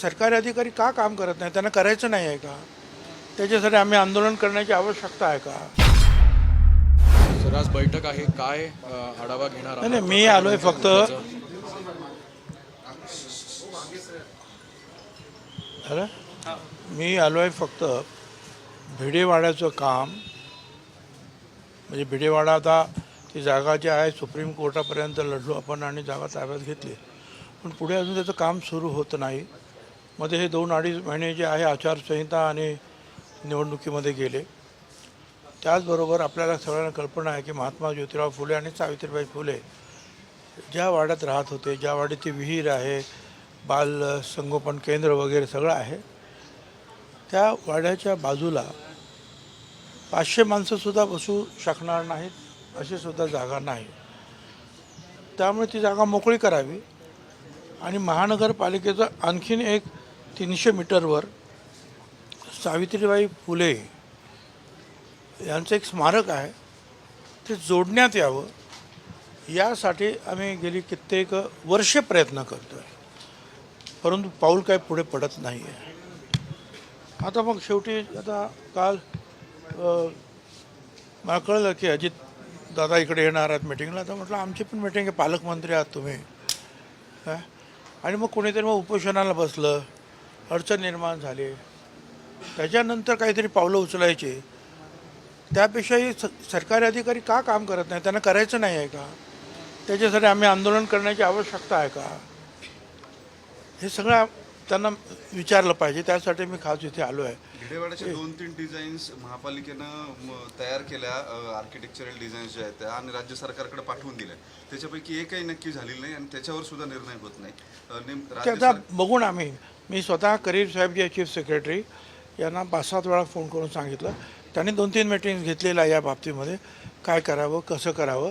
सरकारी अधिकारी का काम करत नाही? त्यांना करायचं नाही आहे का? त्याच्यासाठी आम्ही आंदोलन करण्याची आवश्यकता आहे का? सर आज बैठक आहे. काय अ, आढावा घेणार नाही नाही आहात? मी आलोय फक्त अरे मी आलोय फक्त भिडेवाड्याचं काम. म्हणजे भिडेवाडा आता ती जागा जी आहे सुप्रीम कोर्टापर्यंत लढलो आपण आणि जागा ताब्यात घेतली. पण पुढे अजून त्याचं काम सुरू होत नाही. मध्ये हे दोन अडीच महिने जे आहे आचारसंहिता आणि निवडणुकीमध्ये गेले. त्याचबरोबर आपल्याला सगळ्यांना कल्पना आहे की महात्मा ज्योतिराव फुले आणि सावित्रीबाई फुले ज्या वाड्यात राहत होते ज्या वाड्याची ती विहीर आहे बाल संगोपन केंद्र वगैरे सगळं आहे त्या वाड्याच्या बाजूला पाचशे माणसंसुद्धा बसू शकणार नाहीत अशीसुद्धा जागा नाही. त्यामुळे ती जागा मोकळी करावी आणि महानगरपालिकेचं आणखीन एक तीनशे मीटरवर सावित्रीबाई फुले यांचं एक स्मारक आहे. ते जोडण्यात यावं. यासाठी आम्ही गेली कित्येक वर्ष प्रयत्न करतो आहे परंतु पाऊल काय पुढे पडत नाही आहे आता मग शेवटी आता काल मला कळलं की अजित दादा इकडे येणार आहेत मिटिंगला. तर म्हटलं आमची पण मिटिंग आहे पालकमंत्री आहात तुम्ही. आणि मग कोणीतरी मग उपोषणाला बसलं. अडचण निर्माण झाली. त्याच्यानंतर काहीतरी पावलं उचलायची. त्यापेक्षाही स सरकारी अधिकारी का काम करत नाही त्यांना करायचं नाही आहे का? त्याच्यासाठी आम्ही आंदोलन करण्याची आवश्यकता आहे का? हे सगळं त्यांना विचारलं पाहिजे. त्यासाठी मी खास इथे आलो आहे. भिडेवाड्याच्या दोन तीन डिझाईन्स महापालिकेनं तयार केल्या आर्किटेक्चरल डिझाईन्स ज्या आहेत त्या आणि राज्य सरकारकडे पाठवून दिल्या. त्याच्यापैकी एकही नक्की झालेली नाही आणि त्याच्यावर सुद्धा निर्णय होत नाही. अ, नेम ते राज्य आता सर- बघून आम्ही मी स्वतः करीर साहेब जे चीफ सेक्रेटरी यांना पाच सात वेळा फोन करून सांगितलं. त्यांनी दोन तीन मीटिंग घेतलेल्या या बाबतीमध्ये. काय करावं कसं करावं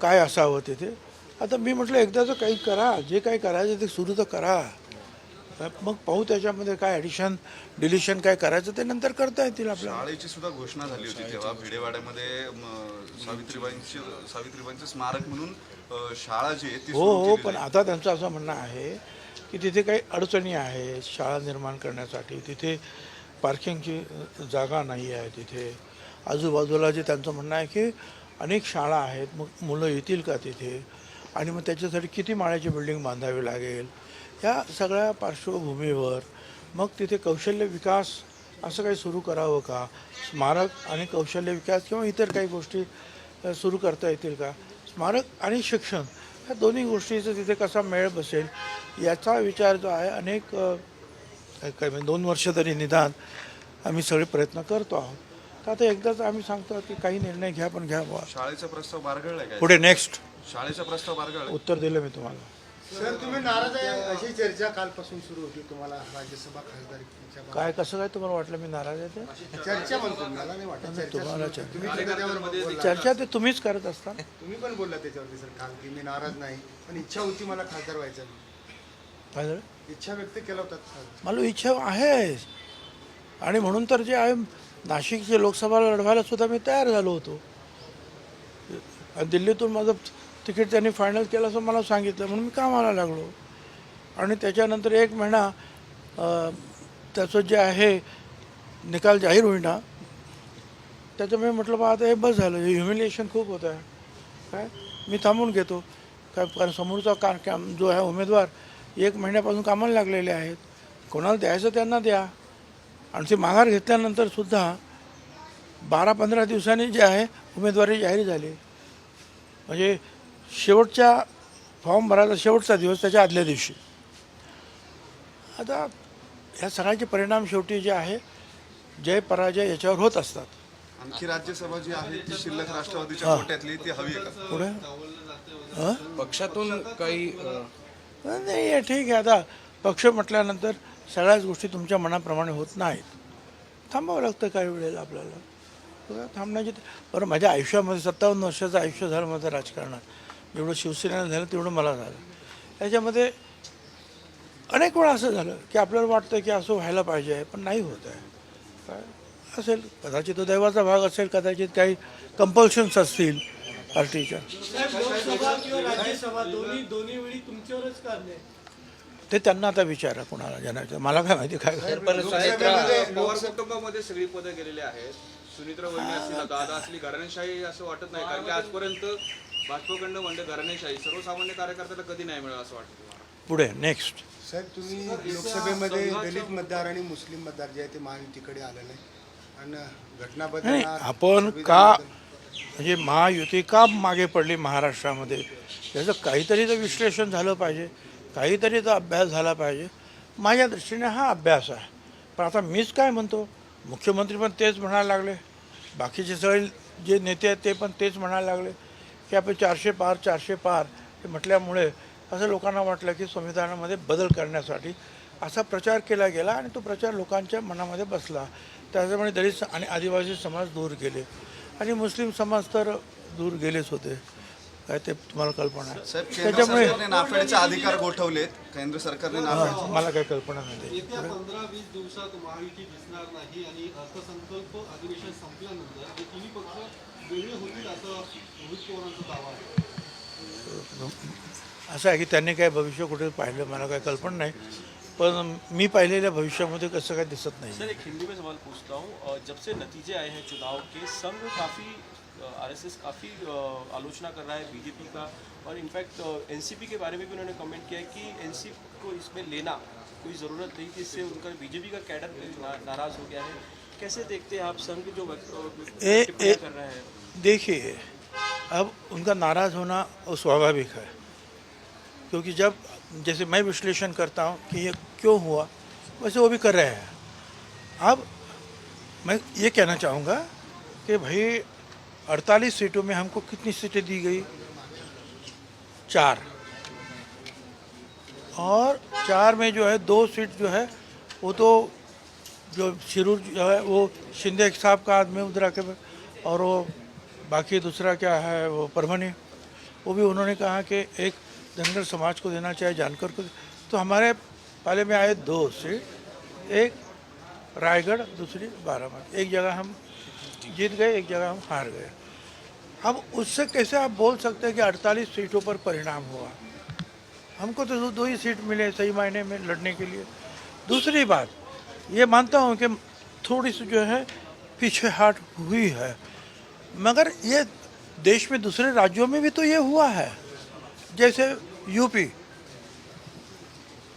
काय असावं तिथे. आता मी म्हटलं एकदाचं काही करा. जे काही करायचं ते सुरू तर करा. मग पाहू त्याच्यामध्ये काय ॲडिशन डिलिशन काय करायचं ते नंतर करता येतील आपल्याला. शाळेची सुद्धा घोषणा झाली होती तेव्हा भिडेवाड्यामध्ये सावित्रीबाईंची सावित्रीबाईंचं स्मारक म्हणून शाळा जी आहे ती हो हो पण. आता त्यांचं असं म्हणणं आहे की तिथे काही अडचणी आहेत शाळा निर्माण करण्यासाठी. तिथे पार्किंगची जागा नाही आहे तिथे. आजूबाजूला जे त्यांचं म्हणणं आहे की अनेक शाळा आहेत मग मुलं येतील का तिथे? आणि मग त्याच्यासाठी किती माळ्याची बिल्डिंग बांधावी लागेल? या सगळ्या पार्श्वभूमीवर मग तिथे कौशल्य विकास असं काही सुरू करावं का? स्मारक आणि कौशल्य विकास किंवा इतर काही गोष्टी सुरू करता येतील का? स्मारक आणि शिक्षण ह्या दोन्ही गोष्टीचं तिथे कसा मेळ बसेल? याचा विचार जो आहे अनेक काय म्हणजे दोन वर्ष तरी निदान आम्ही सगळे प्रयत्न करतो आहोत. तर आता एकदाच आम्ही सांगतो की काही निर्णय घ्या पण घ्या बुवा. शाळेचा प्रस्ताव बारगळलाय काय? पुढे नेक्स्ट शाळेचा प्रस्ताव बारगळलाय? उत्तर दिलं मी तुम्हाला. सर तुम्ही नाराज आहे. अशी चर्चा कालपासून सुरू होती तुम्हाला राज्यसभा खासदारकीच्या बाबत. काय कसं काय तुम्हाला वाटलं मी नाराज आहे ते? चर्चा म्हणतो मी, मला नाही वाटत चर्चा तुम्हाला सुरू होती. चर्चा- तुम्ही बोलला. चर्चा ते तुम्हीच करत असता. तुम्ही पण बोलला त्याच्यावरती सर काल की मी नाराज नाही पण इच्छा होती मला खासदार व्हायचं. काय झालं? इच्छा व्यक्त केला होता मला इच्छा आहे आणि म्हणून तर जे आहे नाशिकचे लोकसभा लढवायला सुद्धा मी तयार झालो होतो. आणि दिल्लीतून माझं तिकीट त्यांनी फायनल केलं असं मला सांगितलं म्हणून मी कामाला लागलो. आणि त्याच्यानंतर एक महिना त्याचं जे आहे निकाल जाहीर होईना. त्याच्यामुळे म्हटलं बा आता हे बस झालं. हे ह्युमिलिएशन खूप होत आहे. काय? मी थांबून घेतो. काय कारण समोरचा का जो आहे उमेदवार एक महिन्यापासून कामाला लागलेले आहेत. कोणाला द्यायचं त्यांना द्या. आणि ते माघार घेतल्यानंतर सुद्धा बारा पंधरा दिवसांनी जे आहे उमेदवारी जाहीर झाली. म्हणजे शेवटच्या फॉर्म भरायचा शेवटचा दिवस त्याच्या आदल्या दिवशी. आता ह्या सगळ्याचे परिणाम शेवटी जे आहे जय पराजय याच्यावर होत असतात. आणखी राज्यसभा जी आहे ती शिल्लक राष्ट्रवादीच्या कोट्यातली ती हवी आहे पुढे? हं? पक्षातून काही नाही आहे ठीक आहे. आता पक्ष म्हटल्यानंतर सगळ्याच गोष्टी तुमच्या मनाप्रमाणे होत नाहीत. थांबावं लागतं काही वेळेला आपल्याला. थांबण्याची बरं माझ्या आयुष्यामध्ये सत्तावन्न वर्षाचं आयुष्य झालं माझं राजकारणात. जेवढं शिवसेनेनं झालं तेवढं मला झालं. त्याच्यामध्ये अनेक वेळा असं झालं की आपल्याला वाटतं की असं व्हायला पाहिजे पण नाही होत आहे. काय असेल कदाचित तो दैवाचा भाग असेल कदाचित काही कंपल्शन्स असतील. पार्टीच्या. ते त्यांना आता विचारा कुणाला ज्यांना मला काय माहिती काय पवार कुटुंबामध्ये सगळी पदं गेलेली आहेत. सुनित्रा वहिनी असतील दादा असली घराणेशाही असं वाटत नाही. कारण की आजपर्यंत भाजपकडनं म्हणजे घराणेशाही. सर्वसामान्य कार्यकर्त्याला कधी नाही मिळालं असं वाटतं पुढे नेक्स्ट साहेब तुम्ही लोकसभेमध्ये दलित मतदार आणि मुस्लिम मतदार जे आहे ते महायुतीकडे आलेले आहे आणि घटनाबद्दल आपण का म्हणजे महायुती का मागे पडली महाराष्ट्रामध्ये? याचं काहीतरी तर विश्लेषण झालं पाहिजे काहीतरी तर अभ्यास झाला पाहिजे. माझ्या दृष्टीने हा अभ्यास आहे. पण आता मीच काय म्हणतो? मुख्यमंत्री पण तेच म्हणायला लागले. बाकीचे सगळे जे नेते आहेत ते पण तेच म्हणायला लागले. की आपण चारशे पार चारशे पार हे म्हटल्यामुळे असं लोकांना वाटलं की संविधानामध्ये बदल करण्यासाठी असा प्रचार केला गेला आणि तो प्रचार लोकांच्या मनामध्ये बसला. त्याच्यामुळे दलित आणि आदिवासी समाज दूर गेले आणि मुस्लिम समाज तर दूर गेलेच होते. काय ते तुम्हाला कल्पना आहे. साहेब केंद्र त्याच्यामुळे सरकारने नाफेडचे अधिकार गोठवलेत. केंद्र सरकारने नाफेड मला काही कल्पना नाही येत्या पंधरा वीस दिवसात महायुती दिसणार नाही आणि अर्थसंकल्प अधिवेशन संपल्यानंतर हे तिन्ही पक्ष वेगळे होतील असं रोहित पवारांचा दावा आहे. असं आहे की त्यांनी काय भविष्य कुठे पाहिलं मला काही कल्पना नाही. पण मी पाहिलेल्या भविष्यामध्ये कसं काय दिसत नाही. सर एक हिंदी में सवाल पूछता हूँ जब से नतीजे आए हैं चुनाव के संघ काफ़ी आरएसएस काफ़ी आलोचना कर रहा है बीजेपी का और इनफैक्ट एनसीपी के बारे में भी उन्होंने कमेंट किया है कि एनसीपी को इसमें लेना कोई ज़रूरत नहीं थी इससे उनका बीजेपी का कैडर ना, नाराज़ हो गया है। कैसे देखते हैं आप संघ जो ए- कर रहे हैं? देखिए अब उनका नाराज़ होना स्वाभाविक है। क्योंकि जब, जैसे मैं विश्लेषण करता हूँ कि ये क्यों हुआ, वैसे वो भी कर रहे हैं। अब मैं ये कहना चाहूँगा कि भाई 48 सीटों में हमको कितनी सीटें दी गई? चार। और चार में जो है, दो सीट जो है, वो तो जो शिरूर जो है, वो शिंदे साहब का आदमी उधर आके, और वो बाकी दूसरा क्या है, वो परभनी वो भी उन्होंने कहा कि एक धनगर समाज को देना चाहे जानकर को। तो हमारे पाले में आए दो सीट एक रायगढ़, दूसरी बारामती। एक जगह हम जीत गए, एक जगह हम हार गए। अब उससे कैसे आप बोल सकते हैं कि 48 सीटों पर परिणाम हुआ? हमको तो दो- दो ही सीट मिले सही मायने में लड़ने के लिए। दूसरी बात, ये मानता हूँ कि थोड़ी सी जो है, पीछे हाट हुई है। मगर ये देश में दूसरे राज्यों में भी तो ये हुआ है। जैसे यूपी।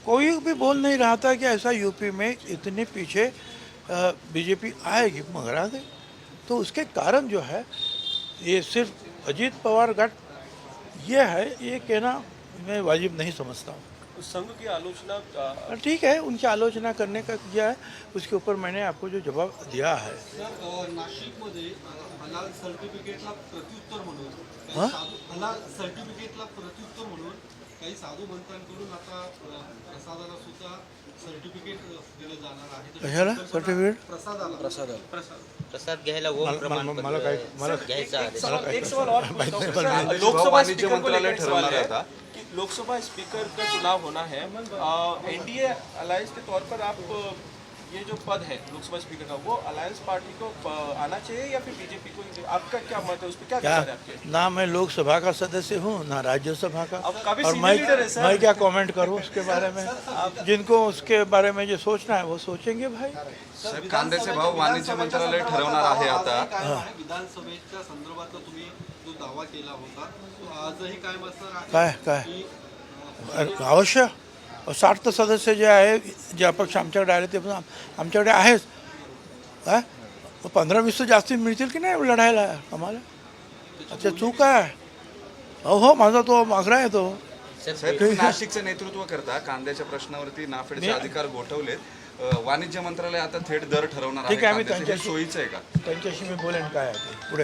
कोई भी बोल नहीं रहा था कि ऐसा यूपी में इतने पीछे बीजेपी आएगी, मगर आ गई तो उसके कारण जो है, ये सिर्फ़ अजीत पवार गट ये है, ये कहना मैं वाजिब नहीं समझता हूँ। संघ की आलोचना अ, ठीक है उनकी आलोचना करने का किया है। उसके ऊपर मैंने आपको जो जवाब दिया है। तर नाशिकमध्ये हलाल सर्टिफिकेटला प्रत्युत्तर म्हणून साधू हलाल सर्टिफिकेटला प्रत्युत्तर म्हणून काही साधू संतांकडून आता प्रसादाला सुद्धा सर्टिफिकेट दिलं जाणार आहे. कशाला? सर्टिफिकेट? प्रसादाला. प्रसादाला. प्रसाद. घ्यायला मला- मला मला काय मला घ्यायचा एक सवाल और पूछता हूँ. सर, वाणिज्य लोकसभा मंत्रालय ठरवणार आता. लोकसभा स्पीकर का चुनाव होना है। एनडीए अलायंस के तौर पर आप ये जो पद है लोकसभा स्पीकर का वो अलायंस पार्टी को आना चाहिए या फिर बीजेपी को आपका क्या मत है? उस पर क्या क्या आपके? ना मैं लोकसभा का सदस्य हूँ ना राज्यसभा का। और मैं सर। मैं क्या कमेंट करूँ उसके बारे में? जिनको उसके बारे में जो सोचना है वो सोचेंगे भाई। साहेब कांद्याचे भाव वाणिज्य मंत्रालय ठरवणार आहे आता। विधानसभेच्या संदर्भातला तुम्ही जो दावा केला होता तो आजही आहे? काय काय? अवश्य साठ तर सदस्य जे आहे जे अपक्ष आमच्याकडे आले ते पण आम- आमच्याकडे आहेच. मग पंधरा वीस तर जास्ती मिळतील की नाही लढायला आम्हाला? अच्छा चूक आहे. हो हो माझा तो आग्रह आहे तो. नाशिकचं नेतृत्व करता कांद्याच्या प्रश्नावरती नाफेडचे मी- अधिकार गोठवलेत. वाणिज्य मंत्रालय आता थेट दर ठरवणार ठीक आहे. हे त्यांच्याशी- सोयीचं आहे का? त्यांच्याशी मी बोलेन काय पुढे.